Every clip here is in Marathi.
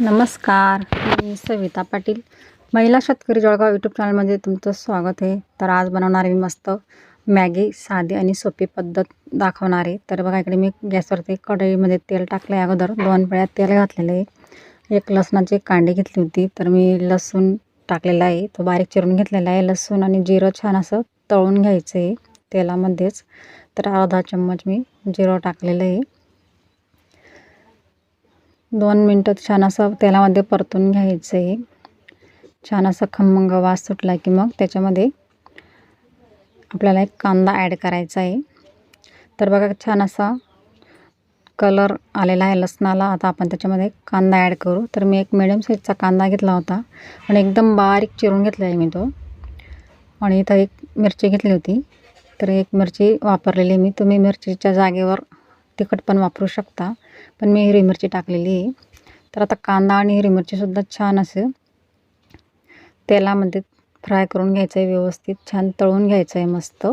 नमस्कार मी सविता पाटील. महिला शेतकरी जळगाव यूट्यूब चॅनलमध्ये तुमचं स्वागत आहे. तर आज बनवणार मी मस्त मॅगी साधी आणि सोपी पद्धत दाखवणार आहे. तर बघा इकडे मी गॅसवरती कढईमध्ये तेल टाकलं आहे अगोदर दोन वेळा तेल घातलेलं आहे. एक लसणाची कांडी घेतली होती. तर मी लसूण टाकलेला आहे. तो बारीक चिरून घेतलेला आहे. लसूण आणि जिरं छान असं तळून घ्यायचं आहे तेलामध्येच. तर अर्धा चम्मच मी जिरं टाकलेलं आहे. दोन मिनटं छान असं तेलामध्ये परतून घ्यायचं आहे. छान असा खमंग वास सुटला की मग त्याच्यामध्ये आपल्याला एक कांदा ॲड करायचा आहे. तर बघा छान असा कलर आलेला आहे लसणाला. आता आपण त्याच्यामध्ये कांदा ॲड करू. तर मी एक मिडियम साईजचा कांदा घेतला होता. आणि एकदम बारीक चिरून घेतला आहे मी तो. आणि इथं एक मिरची घेतली होती. तर एक मिरची वापरलेली मी. तुम्ही मिरचीच्या जागेवर तिखट पण वापरू शकता. पण मी हिरवी मिरची टाकलेली आहे. तर आता कांदा आणि हिरवी मिरचीसुद्धा छान असं तेलामध्ये फ्राय करून घ्यायचं आहे व्यवस्थित. छान तळून घ्यायचं आहे मस्त.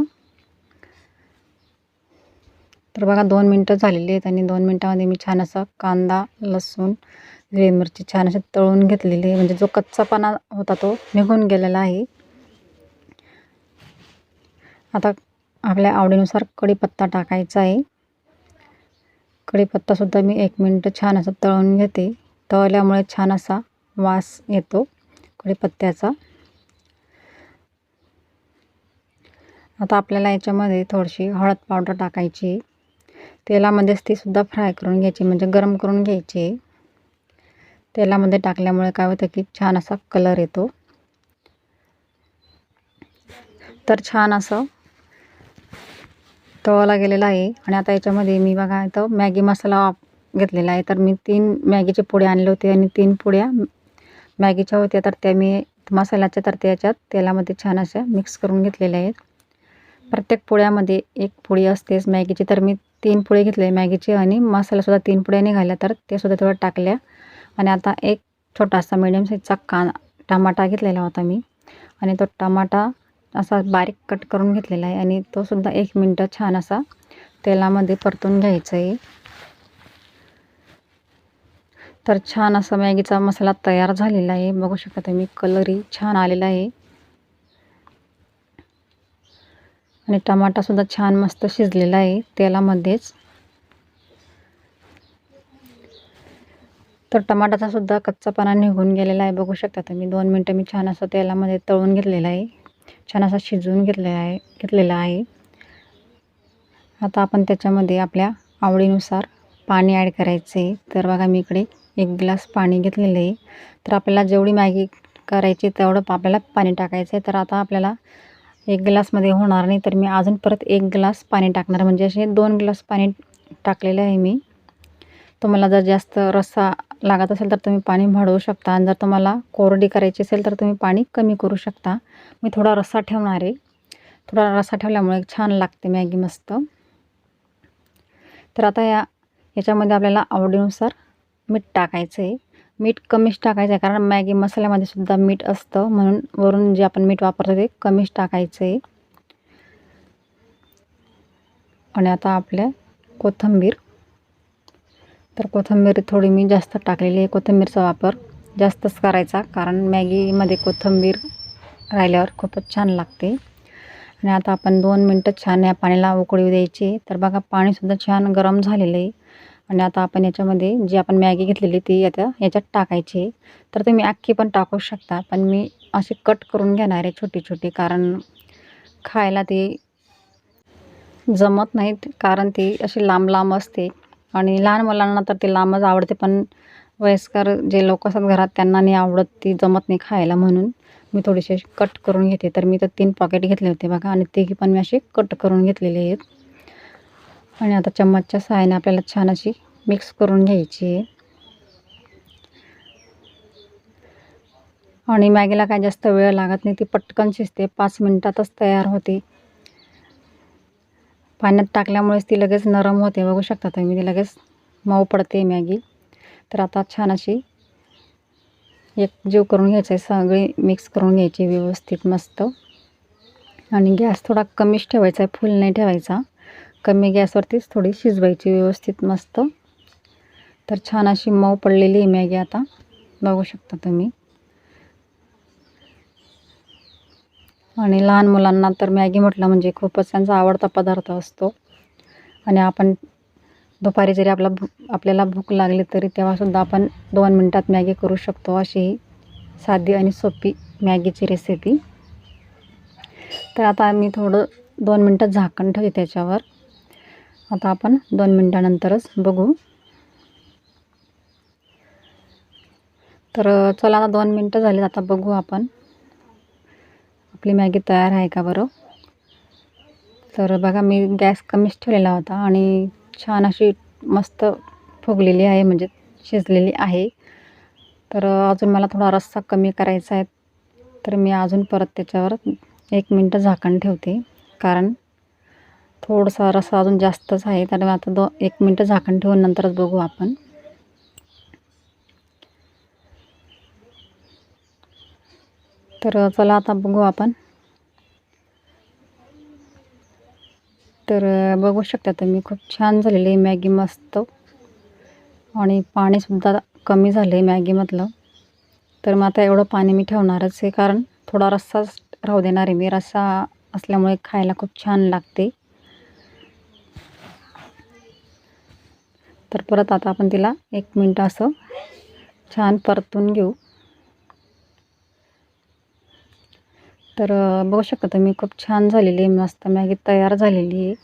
तर बघा दोन मिनटं झालेली आहेत आणि दोन मिनटामध्ये मी छान असा कांदा लसूण हिरवी मिरची छान असे तळून घेतलेली आहे. म्हणजे जो कच्चापणा होता तो निघून गेलेला आहे. आता आपल्या आवडीनुसार कढीपत्ता टाकायचा आहे. कढीपत्तासुद्धा मी एक मिनटं छान असं तळून घेते. तळल्यामुळे छान असा वास येतो कढीपत्त्याचा आता आपल्याला याच्यामध्ये थोडीशी हळद पावडर टाकायची. तेलामध्येच तीसुद्धा फ्राय करून घ्यायची म्हणजे गरम करून घ्यायची. तेलामध्ये टाकल्यामुळे काय होतं की छान असा कलर येतो. तर छान असं तळला गेलेला आहे. आणि आता याच्यामध्ये मी बघा इथं मॅगी मसाला घेतलेला आहे. तर मी तीन मॅगीचे पुढे आणले होते आणि तीन पुड्या मॅगीच्या होत्या. तर त्या मी मसाल्याच्या तर त्याच्यात तेलामध्ये छान अशा मिक्स करून घेतलेल्या आहेत. प्रत्येक पोळ्यामध्ये एक पोळी असतेच मॅगीची. तर मी तीन पोळी घेतले मॅगीची आणि मसालासुद्धा तीन पोळ्या निघाल्या. तर ते सुद्धा थोडं टाकल्या. आणि आता एक छोटासा मिडियम साईजचा कान टमाटा घेतलेला होता मी. आणि तो टमाटा असा बारीक कट करून घेतलेला आहे आणि तो सुद्धा एक मिनटं छान असा तेलामध्ये परतून घ्यायचा आहे. तर छान असा मॅगीचा मसाला तयार झालेला आहे. बघू शकता तुम्ही कलरही छान आलेला आहे. आणि टमाटासुद्धा छान मस्त शिजलेला आहे तेलामध्येच. तर टमाटाचा सुद्धा कच्चापणा निघून गेलेला आहे. बघू शकता तुम्ही दोन मिनटं मी छान असं तेलामध्ये तळून घेतलेला आहे. छान असा शिजवून घेतलेला आहे घेतलेला आहे. आता आपण त्याच्यामध्ये आपल्या आवडीनुसार पाणी ॲड करायचं. आहे तर बघा मी इकडे एक ग्लास पाणी घेतलेलं आहे. तर आपल्याला जेवढी मॅगी करायची तेवढं आपल्याला पाणी टाकायचं आहे. तर आता आपल्याला एक ग्लासमध्ये होणार नाही तर मी अजून परत एक ग्लास पाणी टाकणार. म्हणजे असे दोन ग्लास पाणी टाकलेलं आहे मी. तुम्हाला जर जास्त रस्सा लागत असेल तर तुम्ही पाणी वाढवू शकता. आणि जर तुम्हाला कोरडी करायची असेल तर तुम्ही पाणी कमी करू शकता. मी थोडा रस्सा ठेवणार आहे. थोडा रस्सा ठेवल्यामुळे छान लागते मॅगी मस्त. तर आता या याच्यामध्ये आपल्याला आवडीनुसार मीठ टाकायचं आहे मीठ कमीच टाकायचं आहे कारण मॅगी मसाल्यामध्ये सुद्धा मीठ असतं. म्हणून वरून जे आपण मीठ वापरतो ते कमीच टाकायचं आहे आणि आता आपल्या कोथिंबीर. तर कोथिंबीर थोडी मी जास्त टाकलेली आहे. कोथिंबीरचा वापर जास्तच करायचा. कारण मॅगीमध्ये कोथिंबीर राहिल्यावर खूपच छान लागते. आणि आता आपण दोन मिनटं छान या पाण्याला उकळी द्यायची. तर बघा पाणीसुद्धा छान गरम झालेलं आहे. आणि आता आपण याच्यामध्ये जी आपण मॅगी घेतलेली ती आता याच्यात टाकायची तर तुम्ही अख्खी पण टाकू शकता. पण मी अशी कट करून घेणार आहे छोटी छोटी. कारण खायला ती जमत नाहीत. कारण ती अशी लांब लांब असते. आणि लहान मुलांना तर ती लांबच आवडते पण वयस्कर जे लोक असतात घरात त्यांना नाही आवडत ती जमत नाही खायला म्हणून. मी थोडीशी कट करून घेते. तर मी तर तीन पॉकेट घेतले होते बघा आणि तेही पण मी असे कट करून घेतलेले आहेत. आणि आता चम्मचच्या सहाय्याने आपल्याला छान अशी मिक्स करून घ्यायची आहे. आणि मॅगीला काय जास्त वेळ लागत नाही ती पटकन शिजते पाच मिनटातच तयार होते. पाण्यात टाकल्यामुळेच ती लगेच नरम होते. बघू शकता तुम्ही ती लगेच मऊ पडते मॅगी. तर आता छान अशी एक जीव करून घ्यायचं आहे सगळी मिक्स करून घ्यायची व्यवस्थित मस्त. आणि गॅस थोडा कमीच ठेवायचा आहे फुल नाही ठेवायचा. कमी गॅसवरतीच थोडी शिजवायची व्यवस्थित मस्त. तर छान अशी मऊ पडलेली आहे मॅगी आता. बघू शकता तुम्ही. आणि लहान मुलांना तर मॅगी म्हटलं म्हणजे खूपच त्यांचा आवडता पदार्थ असतो. आणि आपण दुपारी जरी आपला भू आपल्याला भूक लागली तरी तेव्हासुद्धा आपण दोन मिनटात मॅगी करू शकतो अशी ही साधी आणि सोपी मॅगीची रेसिपी तर आता आम्ही थोडं दोन मिनटं झाकण ठेवते त्याच्यावर. आता आपण दोन मिनटानंतरच बघू. तर चला आता दोन मिनटं झाली आता बघू आपण. आपली मॅगी तयार आहे का बरं? तर बघा मी गॅस कमीच ठेवलेला होता आणि छान अशी मस्त फुगलेली आहे म्हणजे शिजलेली आहे. तर अजून मला थोडा रस्सा कमी करायचा आहे तर मी अजून परत त्याच्यावर एक मिनटं झाकण ठेवते. कारण थोडासा रस्सा अजून जास्तच आहे तर आता दो एक मिनटं झाकण ठेवून नंतरच बघू आपण. तर चला आता बघू आपण. तर बघू शकता तुम्ही खूप छान झालेली आहे मॅगी मस्त. आणि पाणीसुद्धा कमी झालं आहे मॅगीमधलं तर मग आता एवढं पाणी मी ठेवणारच आहे कारण थोडा रस्साच राहू देणार आहे मी. रस्सा असल्यामुळे खायला खूप छान लागते. तर परत आता आपण तिला एक मिनटं असं छान परतून घेऊ. तर बघू शकता तुम्ही खूप छान झालेली आहे मस्त मॅगी तयार झालेली आहे.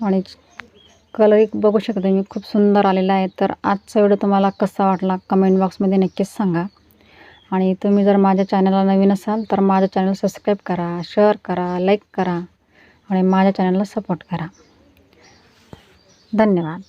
आणि कलर एक बघू शकता तुम्ही खूप सुंदर आलेला आहे. तर आजचा व्हिडिओ तुम्हाला कसा वाटला कमेंट बॉक्समध्ये नक्कीच सांगा. आणि तुम्ही जर माझ्या चॅनलला नवीन असाल तर माझ्या चॅनल सबस्क्राईब करा शेअर करा लाईक करा आणि माझ्या चॅनलला सपोर्ट करा. धन्यवाद.